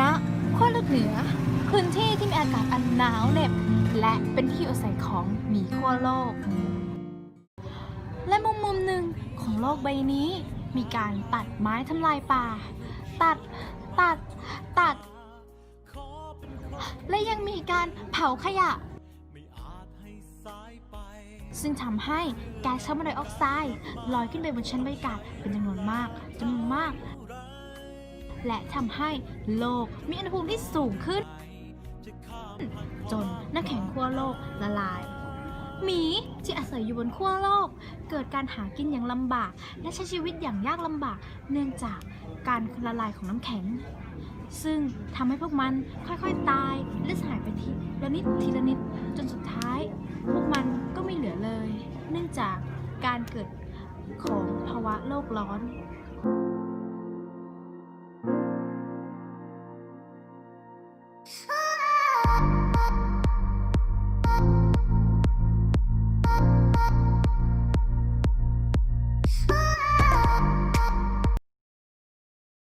ณขั้วโลกเหนือ พื้นที่ที่มีอากาศอันหนาวเหน็บ และเป็นที่อยู่อาศัยของหมีขั้วโลก และมุมมุมหนึ่งของโลกใบนี้ มีการตัดไม้ทำลายป่า ตัด ตัด ตัด และยังมีการเผาขยะ ซึ่งทำให้แก๊าซคาร์บอนไดออกไซด์ลอยขึ้นไปบนชั้นบรรยากาศเป็นจำนวนมากจำนวนมาก และทำให้โลกมีอุณหภูมิที่สูงขึ้น จนน้ำแข็งขั้วโลกละลายหมีที่อาศัยอยู่บนขั้วโลก เกิดการหากินอย่างลำบาก และใช้ชีวิตอย่างยากลำบาก เนื่องจากการละลายของน้ำแข็ง ซึ่งทำให้พวกมันค่อยๆตายและสลายไปทีละนิดทีละนิดจนสุดท้าย พวกมันก็ไม่ เกิดของภาวะโลกร้อนอ